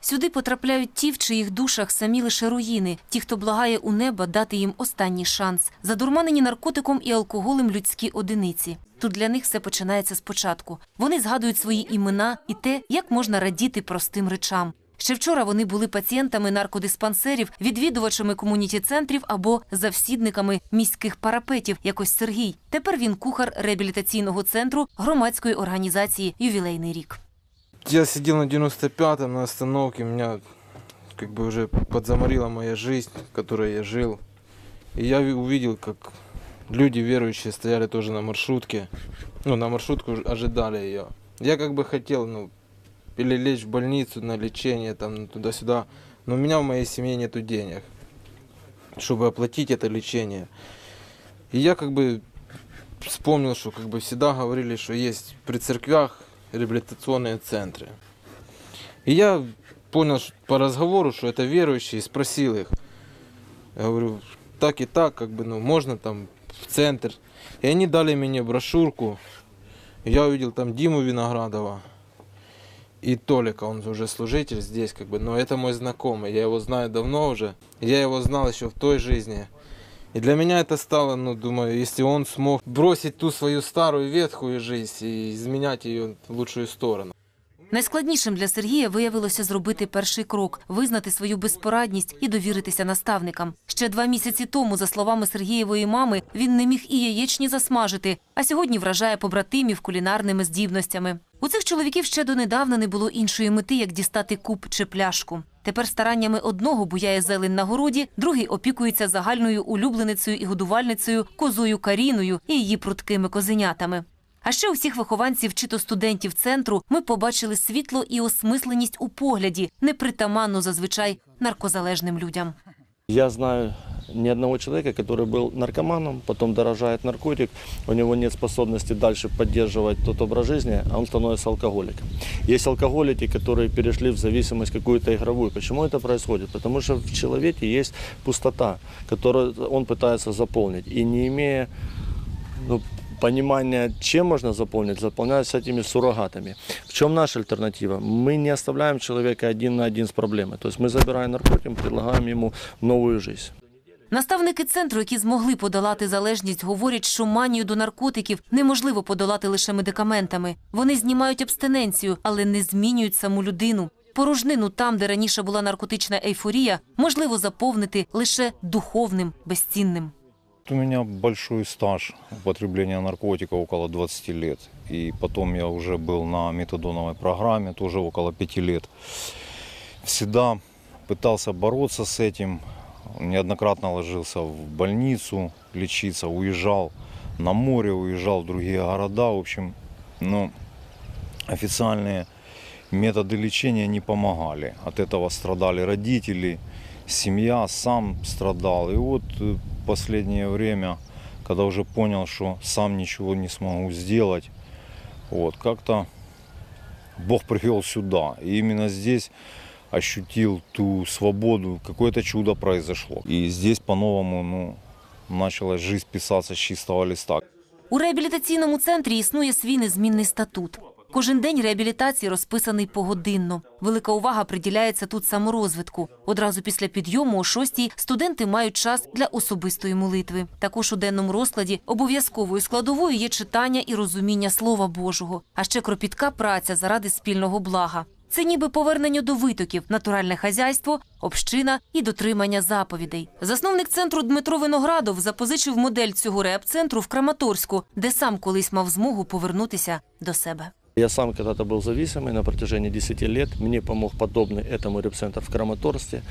Сюди потрапляють ті, в чиїх душах самі лише руїни, ті, хто благає у неба дати їм останній шанс, задурманені наркотиком і алкоголем людські одиниці. Тут для них все починається спочатку. Вони згадують свої імена і те, як можна радіти простим речам. Ще вчора вони були пацієнтами наркодиспансерів, відвідувачами комуніті-центрів або завсідниками міських парапетів, якось Сергій. Тепер він кухар реабілітаційного центру громадської організації Ювілейний рік. Я сидел на 95-м на остановке, меня как бы уже подзаморила моя жизнь, в которой я жил. И я ви- увидел, как люди верующие стояли тоже на маршрутке. Ну, на маршрутку ожидали ее. Я как бы хотел, ну, или лечь в больницу на лечение, там, туда-сюда. Но у меня в моей семье нету денег, чтобы оплатить это лечение. И я как бы вспомнил, что как бы всегда говорили, что есть при церквях реабилитационные центры. И я понял по разговору, что это верующие, и спросил их. Я говорю, так и так, как бы, ну, можно там в центр. И они дали мне брошюрку. Я увидел там Диму Виноградова и Толика, он уже служитель здесь, как бы, но это мой знакомый, я его знаю давно уже. Я его знал еще в той жизни. И для меня это стало, ну, думаю, если он смог бросить ту свою старую ветхую жизнь и изменять ее в лучшую сторону. Найскладнішим для Сергія виявилося зробити перший крок, визнати свою безпорадність і довіритися наставникам. Ще два місяці тому, за словами Сергієвої мами, він не міг і яєчні засмажити, а сьогодні вражає побратимів кулінарними здібностями. У цих чоловіків ще донедавна не було іншої мети, як дістати куб чи пляшку. Тепер стараннями одного буяє зелень на городі, другий опікується загальною улюбленицею і годувальницею козою Каріною і її прудкими козенятами. А ще усіх вихованців чи то студентів центру ми побачили світло і осмисленість у погляді, непритаманну зазвичай наркозалежним людям. Я знаю ни одного человека, который был наркоманом, потом дорожает наркотик, у него нет способности дальше поддерживать тот образ жизни, а он становится алкоголиком. Есть алкоголики, которые перешли в зависимость какую-то игровую. Почему это происходит? Потому что в человеке есть пустота, которую он пытается заполнить. И не имея ну, понимания, чем можно заполнить, заполняется этими суррогатами. В чем наша альтернатива? Мы не оставляем человека один на один с проблемой. То есть мы забираем наркотик, предлагаем ему новую жизнь. Наставники центру, які змогли подолати залежність, говорять, що манію до наркотиків неможливо подолати лише медикаментами. Вони знімають абстиненцію, але не змінюють саму людину. Порожнину там, де раніше була наркотична ейфорія, можливо заповнити лише духовним, безцінним. У меня большой стаж употребления наркотиков, около 20 лет. И потом я уже был на метадоновой программе, тоже около 5 лет. Всегда пытался бороться с этим. Неоднократно ложился в больницу лечиться, уезжал на море, уезжал в другие города. В общем, ну, официальные методы лечения не помогали. От этого страдали родители, семья, сам страдал. И вот э, последнее время, когда уже понял, что сам ничего не смогу сделать, вот, как-то Бог привел сюда. И именно здесь ощутил ту свободу, какое-то чудо произошло. И здесь по-новому, ну, началась жизнь писаться с чистого листа. У реабілітаційному центрі існує свій незмінний статут. Кожен день реабілітації розписаний погодинно. Велика увага приділяється тут саморозвитку. Одразу після підйому о шостій студенти мають час для особистої молитви. Також у денному розкладі обов'язковою складовою є читання і розуміння Слова Божого, а ще кропітка праця заради спільного блага. Це ніби повернення до витоків, натуральне хазяйство, община і дотримання заповідей. Засновник центру Дмитро Виноградов запозичив модель цього реаб-центру в Краматорську, де сам колись мав змогу повернутися до себе. Я сам когда-то был зависимый на протяжении 10 лет. Мне помог подобный этому репцентр в Краматорске.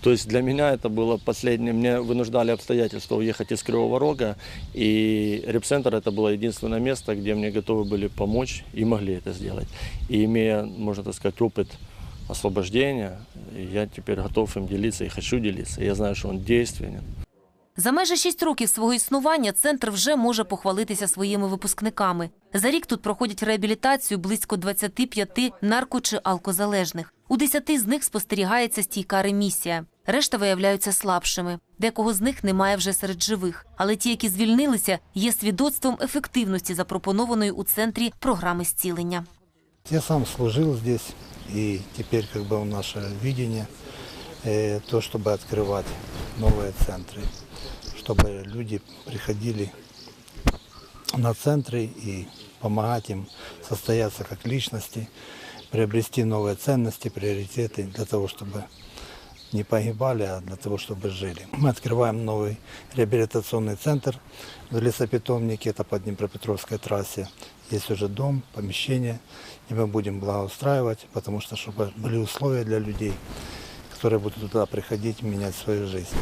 То есть для меня это было последнее. Мне вынуждали обстоятельства уехать из Кривого Рога. И репцентр это было единственное место, где мне готовы были помочь и могли это сделать. И имея, можно так сказать, опыт освобождения, я теперь готов им делиться и хочу делиться. Я знаю, что он действенен. За майже шість років свого існування центр вже може похвалитися своїми випускниками. За рік тут проходять реабілітацію близько 25 нарко чи алкозалежних. У 10 з них спостерігається стійка ремісія. Решта виявляються слабшими. Декого з них немає вже серед живих. Але ті, які звільнилися, є свідоцтвом ефективності запропонованої у центрі програми зцілення. Я сам служил здесь И теперь как бы наше видение э, то, чтобы открывать новые центры, Чтобы люди приходили на центры и помогать им состояться как личности, приобрести новые ценности, приоритеты для того, чтобы не погибали, а для того, чтобы жили. Мы открываем новый реабилитационный центр в лесопитомнике, это по Днепропетровской трассе. Есть уже дом, помещение, и мы будем благоустраивать, потому что чтобы были условия для людей, которые будут туда приходить, менять свою жизнь.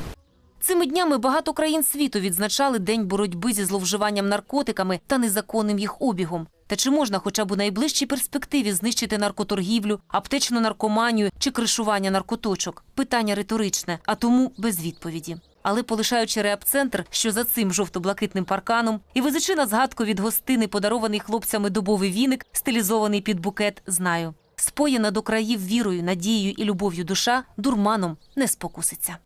Цими днями багато країн світу відзначали День боротьби зі зловживанням наркотиками та незаконним їх обігом. Та чи можна хоча б у найближчій перспективі знищити наркоторгівлю, аптечну наркоманію чи кришування наркоточок? Питання риторичне, а тому без відповіді. Але полишаючи реабцентр, що за цим жовто-блакитним парканом, і везучи на згадку від гостини, подарований хлопцями дубовий віник, стилізований під букет, знаю. Споєна до країв вірою, надією і любов'ю душа дурманом не спокуситься.